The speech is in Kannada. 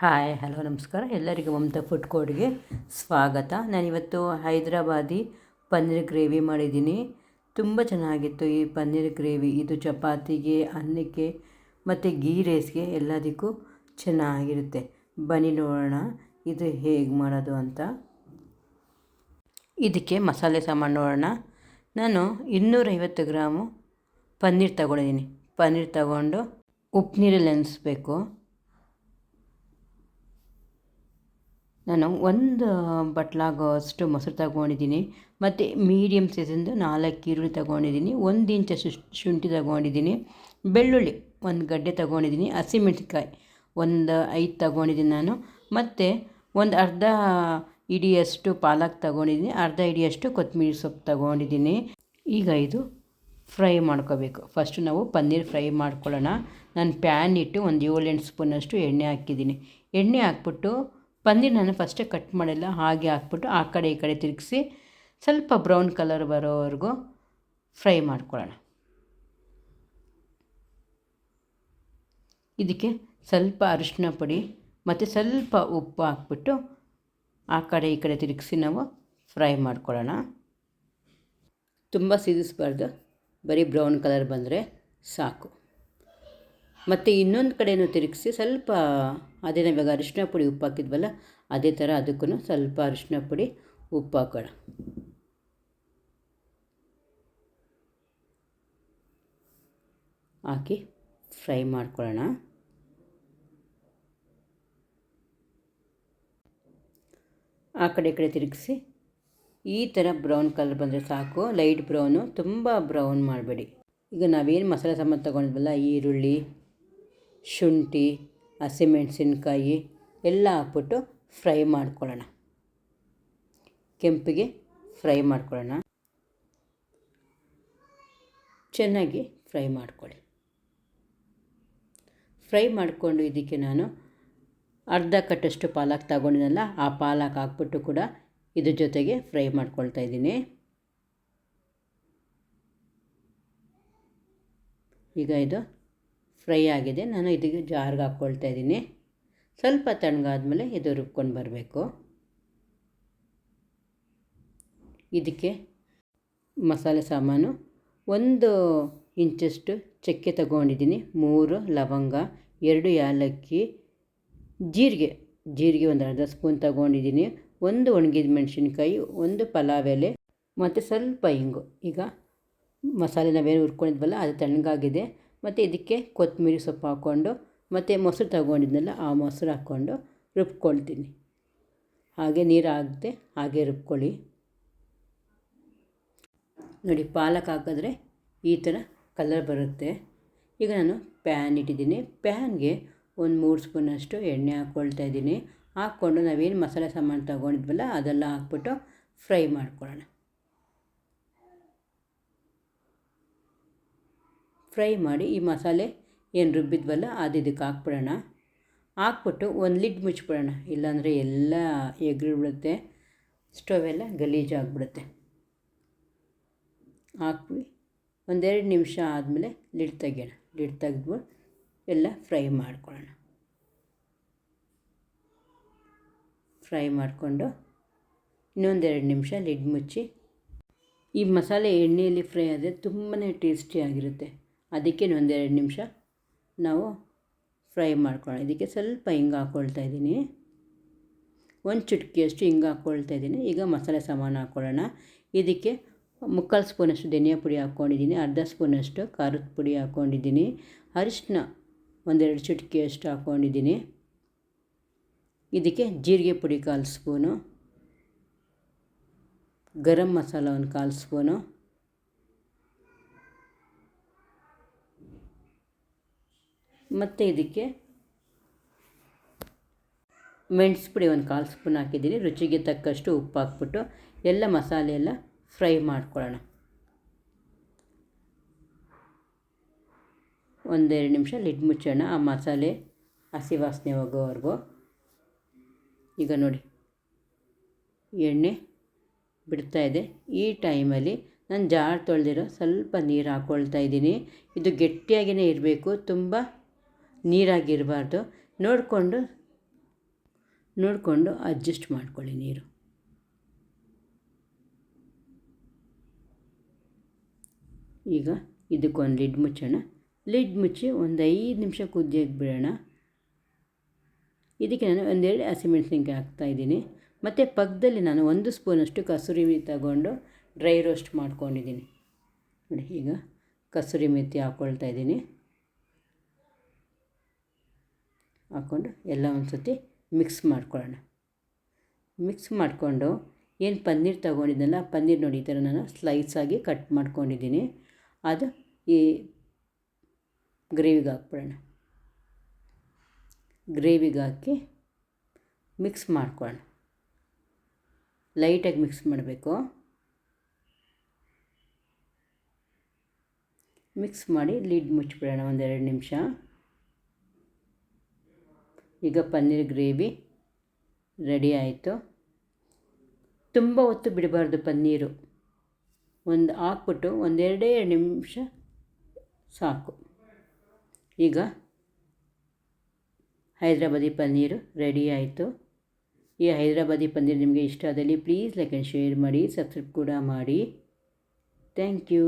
ಹಾಯ್, ಹಲೋ, ನಮಸ್ಕಾರ. ಎಲ್ಲರಿಗೂ ಮಮತಾ ಫುಡ್ ಕೋರ್ಟ್ಗೆ ಸ್ವಾಗತ. ನಾನಿವತ್ತು ಹೈದರಾಬಾದಿ ಪನ್ನೀರ್ ಗ್ರೇವಿ ಮಾಡಿದ್ದೀನಿ. ತುಂಬ ಚೆನ್ನಾಗಿತ್ತು ಈ ಪನ್ನೀರ್ ಗ್ರೇವಿ. ಇದು ಚಪಾತಿಗೆ, ಅನ್ನಕ್ಕೆ ಮತ್ತು ಗೀ ರೈಸ್ಗೆ ಎಲ್ಲದಕ್ಕೂ ಚೆನ್ನಾಗಿರುತ್ತೆ. ಬನ್ನಿ ನೋಡೋಣ ಇದು ಹೇಗೆ ಮಾಡೋದು ಅಂತ. ಇದಕ್ಕೆ ಮಸಾಲೆ ಸಾಮಾನು ನೋಡೋಣ. ನಾನು ಇನ್ನೂರೈವತ್ತು ಗ್ರಾಮು ಪನ್ನೀರ್ ತಗೊಂಡಿದ್ದೀನಿ. ಪನ್ನೀರ್ ತಗೊಂಡು ಉಪ್ಪು ನೀರಲ್ಲಿ ನೆನೆಸ್ಬೇಕು ನಾನು ಒಂದು ಬಟ್ಲಾಗೋಷ್ಟು ಮೊಸರು ತಗೊಂಡಿದ್ದೀನಿ, ಮತ್ತು ಮೀಡಿಯಮ್ ಸೈಜಿಂದು ನಾಲ್ಕು ಈರುಳ್ಳಿ ತಗೊಂಡಿದ್ದೀನಿ, ಒಂದು ಇಂಚಷ್ಟು ಶುಂಠಿ ತಗೊಂಡಿದ್ದೀನಿ, ಬೆಳ್ಳುಳ್ಳಿ ಒಂದು ಗಡ್ಡೆ ತಗೊಂಡಿದ್ದೀನಿ, ಹಸಿಮೆಣ್ಸಿನ್ಕಾಯಿ ಒಂದು ಐದು ತಗೊಂಡಿದ್ದೀನಿ ನಾನು, ಮತ್ತು ಒಂದು ಅರ್ಧ ಇಡಿಯಷ್ಟು ಪಾಲಕ್ ತಗೊಂಡಿದ್ದೀನಿ, ಅರ್ಧ ಇಡಿಯಷ್ಟು ಕೊತ್ತಂಬರಿ ಸೊಪ್ಪು ತಗೊಂಡಿದ್ದೀನಿ. ಈಗ ಇದು ಫ್ರೈ ಮಾಡ್ಕೋಬೇಕು. ಫಸ್ಟು ನಾವು ಪನ್ನೀರ್ ಫ್ರೈ ಮಾಡ್ಕೊಳ್ಳೋಣ. ನಾನು ಪ್ಯಾನ್ ಇಟ್ಟು ಒಂದು ಏಳೆಂಟು ಸ್ಪೂನಷ್ಟು ಎಣ್ಣೆ ಹಾಕಿದ್ದೀನಿ. ಎಣ್ಣೆ ಹಾಕ್ಬಿಟ್ಟು ಪನ್ನೀರ್ ನಾನು ಫಸ್ಟೇ ಕಟ್ ಮಾಡಿಲ್ಲ, ಹಾಗೆ ಹಾಕ್ಬಿಟ್ಟು ಆ ಕಡೆ ಈ ಕಡೆ ತಿರುಗಿಸಿ ಸ್ವಲ್ಪ ಬ್ರೌನ್ ಕಲರ್ ಬರೋವರೆಗೂ ಫ್ರೈ ಮಾಡ್ಕೊಳ್ಳೋಣ. ಇದಕ್ಕೆ ಸ್ವಲ್ಪ ಅರಿಶಿನ ಪುಡಿ ಮತ್ತು ಸ್ವಲ್ಪ ಉಪ್ಪು ಹಾಕ್ಬಿಟ್ಟು ಆ ಕಡೆ ಈ ಕಡೆ ತಿರುಗಿಸಿ ನಾವು ಫ್ರೈ ಮಾಡ್ಕೊಳ್ಳೋಣ. ತುಂಬ ಸಿದಿಸ್ಬಾರ್ದು, ಬರೀ ಬ್ರೌನ್ ಕಲರ್ ಬಂದರೆ ಸಾಕು. ಮತ್ತು ಇನ್ನೊಂದು ಕಡೆಯೂ ತಿರುಗಿಸಿ ಸ್ವಲ್ಪ ಅದೇನೇ ಇವಾಗ ಅರಿಶಿನ ಪುಡಿ ಉಪ್ಪು ಹಾಕಿದ್ವಲ್ಲ, ಅದೇ ಥರ ಅದಕ್ಕೂ ಸ್ವಲ್ಪ ಅರಿಶಿನ ಪುಡಿ ಉಪ್ಪು ಹಾಕೋಣ. ಹಾಕಿ ಫ್ರೈ ಮಾಡ್ಕೊಳ್ಳೋಣ. ಆ ಕಡೆ ಕಡೆ ತಿರುಗಿಸಿ, ಈ ಥರ ಬ್ರೌನ್ ಕಲರ್ ಬಂದರೆ ಸಾಕು, ಲೈಟ್ ಬ್ರೌನು, ತುಂಬ ಬ್ರೌನ್ ಮಾಡಬೇಡಿ. ಈಗ ನಾವೇನು ಮಸಾಲೆ ಸಾಮಾನು ತೊಗೊಂಡಿದ್ವಲ್ಲ, ಈರುಳ್ಳಿ ಶುಂಠಿ, ಹಸಿಮೆಣಸಿನ್ಕಾಯಿ ಎಲ್ಲ ಹಾಕ್ಬಿಟ್ಟು ಫ್ರೈ ಮಾಡ್ಕೊಳ್ಳೋಣ. ಕೆಂಪಿಗೆ ಫ್ರೈ ಮಾಡ್ಕೊಳ್ಳೋಣ. ಚೆನ್ನಾಗಿ ಫ್ರೈ ಮಾಡ್ಕೊಳ್ಳಿ. ಫ್ರೈ ಮಾಡಿಕೊಂಡು ಇದಕ್ಕೆ ನಾನು ಅರ್ಧ ಕಟ್ಟಷ್ಟು ಪಾಲಕ್ ತಗೊಂಡಿದ್ದಲ್ಲ ಆ ಪಾಲಕ್ ಹಾಕ್ಬಿಟ್ಟು ಕೂಡ ಇದ್ರ ಜೊತೆಗೆ ಫ್ರೈ ಮಾಡ್ಕೊಳ್ತಾ ಇದ್ದೀನಿ. ಈಗ ಇದು ಫ್ರೈ ಆಗಿದೆ. ನಾನು ಇದಕ್ಕೆ ಜಾರ್ಗೆ ಹಾಕ್ಕೊಳ್ತಾ ಇದ್ದೀನಿ. ಸ್ವಲ್ಪ ತಣ್ಣಗಾದ್ಮೇಲೆ ಇದು ರುಬ್ಕೊಂಡು ಬರಬೇಕು. ಇದಕ್ಕೆ ಮಸಾಲೆ ಸಾಮಾನು ಒಂದು ಇಂಚಷ್ಟು ಚಕ್ಕೆ ತಗೊಂಡಿದ್ದೀನಿ. ಮೂರು ಲವಂಗ, ಎರಡು ಏಲಕ್ಕಿ ಜೀರಿಗೆ ಜೀರಿಗೆ ಒಂದು ಅರ್ಧ ಸ್ಪೂನ್ ತಗೊಂಡಿದ್ದೀನಿ. ಒಂದು ಒಣಗಿದ ಮೆಣಸಿನ್ಕಾಯಿ, ಒಂದು ಪಲಾವ್ ಎಲೆ, ಮತ್ತು ಸ್ವಲ್ಪ ಇಂಗು. ಈಗ ಮಸಾಲೆ ನಾವೇನು ಹುರ್ಕೊಂಡಿದ್ವಲ್ಲ, ಅದು ತಣ್ಣಗಾಗಿದೆ. ಮತ್ತು ಇದಕ್ಕೆ ಕೊತ್ತಂಬರಿ ಸೊಪ್ಪು ಹಾಕ್ಕೊಂಡು, ಮತ್ತು ಮೊಸರು ತಗೊಂಡಿದ್ನಲ್ಲ ಆ ಮೊಸರು ಹಾಕ್ಕೊಂಡು ರುಬ್ಕೊಳ್ತೀನಿ. ಹಾಗೆ ನೀರು ಹಾಕದೆ ಹಾಗೆ ರುಬ್ಕೊಳ್ಳಿ. ನೋಡಿ, ಪಾಲಕ್ ಹಾಕಿದ್ರೆ ಈ ಥರ ಕಲರ್ ಬರುತ್ತೆ. ಈಗ ನಾನು ಪ್ಯಾನ್ ಇಟ್ಟಿದ್ದೀನಿ. ಪ್ಯಾನ್ಗೆ ಒಂದು ಮೂರು ಸ್ಪೂನಷ್ಟು ಎಣ್ಣೆ ಹಾಕ್ಕೊಳ್ತಾ ಇದ್ದೀನಿ. ಹಾಕ್ಕೊಂಡು ನಾವೇನು ಮಸಾಲೆ ಸಾಮಾನು ತೊಗೊಂಡಿದ್ವಲ್ಲ ಅದೆಲ್ಲ ಹಾಕ್ಬಿಟ್ಟು ಫ್ರೈ ಮಾಡ್ಕೊಳ್ಳೋಣ. ಫ್ರೈ ಮಾಡಿ ಈ ಮಸಾಲೆ ಏನು ರುಬ್ಬಿದ್ವಲ್ಲ ಅದು ಇದಕ್ಕೆ ಹಾಕ್ಬಿಡೋಣ. ಹಾಕ್ಬಿಟ್ಟು ಒಂದು ಲಿಡ್ ಮುಚ್ಚಿಬಿಡೋಣ ಇಲ್ಲಾಂದರೆ ಎಲ್ಲ ಎಗ್ರಿಬಿಡುತ್ತೆ. ಸ್ಟವೆಲ್ಲ ಗಲೀಜಾಗಿಬಿಡುತ್ತೆ ಹಾಕ್ವಿ. ಒಂದೆರಡು ನಿಮಿಷ ಆದಮೇಲೆ ಲಿಡ್ ತೆಗಿಯೋಣ. ಲಿಡ್ ತೆಗೆದು ಎಲ್ಲ ಫ್ರೈ ಮಾಡ್ಕೊಳ್ಳೋಣ. ಫ್ರೈ ಮಾಡಿಕೊಂಡು ಇನ್ನೊಂದೆರಡು ನಿಮಿಷ ಲಿಡ್ ಮುಚ್ಚಿ. ಈ ಮಸಾಲೆ ಎಣ್ಣೆಯಲ್ಲಿ ಫ್ರೈ ಆದರೆ ತುಂಬಾ ಟೇಸ್ಟಿಯಾಗಿರುತ್ತೆ ಅದಕ್ಕೆ ಒಂದೆರಡು ನಿಮಿಷ ನಾವು ಫ್ರೈ ಮಾಡ್ಕೊಳ್ಳೋಣ. ಇದಕ್ಕೆ ಸ್ವಲ್ಪ ಹಿಂಗೆ ಹಾಕ್ಕೊಳ್ತಾ ಇದ್ದೀನಿ. ಒಂದು ಚುಟ್ಕಿಯಷ್ಟು ಹಿಂಗೆ ಹಾಕ್ಕೊಳ್ತಾ ಇದ್ದೀನಿ. ಈಗ ಮಸಾಲೆ ಸಾಮಾನು ಹಾಕ್ಕೊಳ್ಳೋಣ ಇದಕ್ಕೆ ಮುಕ್ಕಾಲು ಸ್ಪೂನಷ್ಟು ಧನಿಯಾ ಪುಡಿ ಹಾಕ್ಕೊಂಡಿದ್ದೀನಿ. ಅರ್ಧ ಸ್ಪೂನಷ್ಟು ಖಾರದ ಪುಡಿ ಹಾಕ್ಕೊಂಡಿದ್ದೀನಿ. ಅರಿಶಿನ ಒಂದೆರಡು ಚುಟ್ಕಿಯಷ್ಟು ಹಾಕ್ಕೊಂಡಿದ್ದೀನಿ. ಇದಕ್ಕೆ ಜೀರಿಗೆ ಪುಡಿ ಕಾಲು ಸ್ಪೂನು. ಗರಂ ಮಸಾಲ ಒಂದು ಕಾಲು ಸ್ಪೂನು. ಮತ್ತು ಇದಕ್ಕೆ ಮೆಣಸು ಪುಡಿ ಒಂದು ಕಾಲು ಸ್ಪೂನ್ ಹಾಕಿದ್ದೀನಿ. ರುಚಿಗೆ ತಕ್ಕಷ್ಟು ಉಪ್ಪು ಹಾಕ್ಬಿಟ್ಟು ಎಲ್ಲ ಮಸಾಲೆ ಎಲ್ಲ ಫ್ರೈ ಮಾಡ್ಕೊಳ್ಳೋಣ. ಒಂದೆರಡು ನಿಮಿಷ ಲಿಡ್ ಮುಚ್ಚೋಣ. ಆ ಮಸಾಲೆ ಹಸಿ ವಾಸನೆ ಹೋಗೋವರೆಗೂ. ಈಗ ನೋಡಿ, ಎಣ್ಣೆ ಬಿಡ್ತಾ ಇದೆ. ಈ ಟೈಮಲ್ಲಿ ನಾನು ಜಾರ್ ತೊಳೆದಿರೋ ಸ್ವಲ್ಪ ನೀರು ಹಾಕ್ಕೊಳ್ತಾ ಇದ್ದೀನಿ. ಇದು ಗಟ್ಟಿಯಾಗಿಯೇ ಇರಬೇಕು. ತುಂಬ ನೀರಾಗಿರಬಾರ್ದು. ನೋಡಿಕೊಂಡು ನೋಡಿಕೊಂಡು ಅಡ್ಜಸ್ಟ್ ಮಾಡ್ಕೊಳ್ಳಿ ನೀರು. ಈಗ ಇದಕ್ಕೊಂದು ಲಿಡ್ ಮುಚ್ಚೋಣ. ಲಿಡ್ ಮುಚ್ಚಿ ಒಂದು ಐದು ನಿಮಿಷ ಕುದಿಯೋಕೆ ಬಿಡೋಣ ಇದಕ್ಕೆ ನಾನು ಒಂದೆರಡು ಹಸಿಮೆಣಸಿನ್ಕಾಯಿ ಹಾಕ್ತಾಯಿದ್ದೀನಿ ಮತ್ತು ಪಕ್ಕದಲ್ಲಿ ನಾನು ಒಂದು ಸ್ಪೂನಷ್ಟು ಕಸೂರಿ ಮೇಥಿ ತಗೊಂಡು ಡ್ರೈ ರೋಸ್ಟ್ ಮಾಡ್ಕೊಂಡಿದ್ದೀನಿ. ನೋಡಿ, ಈಗ ಕಸೂರಿ ಮೇಥಿ ಹಾಕ್ಕೊಳ್ತಾ ಇದ್ದೀನಿ. ಹಾಕ್ಕೊಂಡು ಎಲ್ಲ ಒಂದು ಸರ್ತಿ ಮಿಕ್ಸ್ ಮಾಡ್ಕೊಳ್ಳೋಣ. ಮಿಕ್ಸ್ ಮಾಡಿಕೊಂಡು ಏನು ಪನ್ನೀರ್ ತಗೊಂಡಿದ್ದೆನಲ್ಲ ಪನ್ನೀರ್ ನೋಡಿ ಈ ಥರ ನಾನು ಸ್ಲೈಸಾಗಿ ಕಟ್ ಮಾಡ್ಕೊಂಡಿದ್ದೀನಿ. ಅದು ಈ ಗ್ರೇವಿಗೆ ಹಾಕ್ಬಿಡೋಣ. ಗ್ರೇವಿಗೆ ಹಾಕಿ ಮಿಕ್ಸ್ ಮಾಡ್ಕೊಳ್ಳೋಣ. ಲೈಟಾಗಿ ಮಿಕ್ಸ್ ಮಾಡಬೇಕು. ಮಿಕ್ಸ್ ಮಾಡಿ ಲಿಡ್ ಮುಚ್ಚಿಬಿಡೋಣ ಒಂದೆರಡು ನಿಮಿಷ. ಈಗ ಪನ್ನೀರ್ ಗ್ರೇವಿ ರೆಡಿ ಆಯಿತು. ತುಂಬ ಹೊತ್ತು ಬಿಡಬಾರ್ದು ಪನ್ನೀರು. ಒಂದು ಹಾಕ್ಬಿಟ್ಟು ಒಂದೆರಡೇ ನಿಮಿಷ ಸಾಕು. ಈಗ ಹೈದ್ರಾಬಾದಿ ಪನ್ನೀರು ರೆಡಿ ಆಯಿತು. ಈ ಹೈದ್ರಾಬಾದಿ ಪನ್ನೀರ್ ನಿಮಗೆ ಇಷ್ಟ ಆದಲ್ಲಿ ಪ್ಲೀಸ್ ಲೈಕ್ ಆ್ಯಂಡ್ ಶೇರ್ ಮಾಡಿ, ಸಬ್ಸ್ಕ್ರೈಬ್ ಕೂಡ ಮಾಡಿ. Thank you.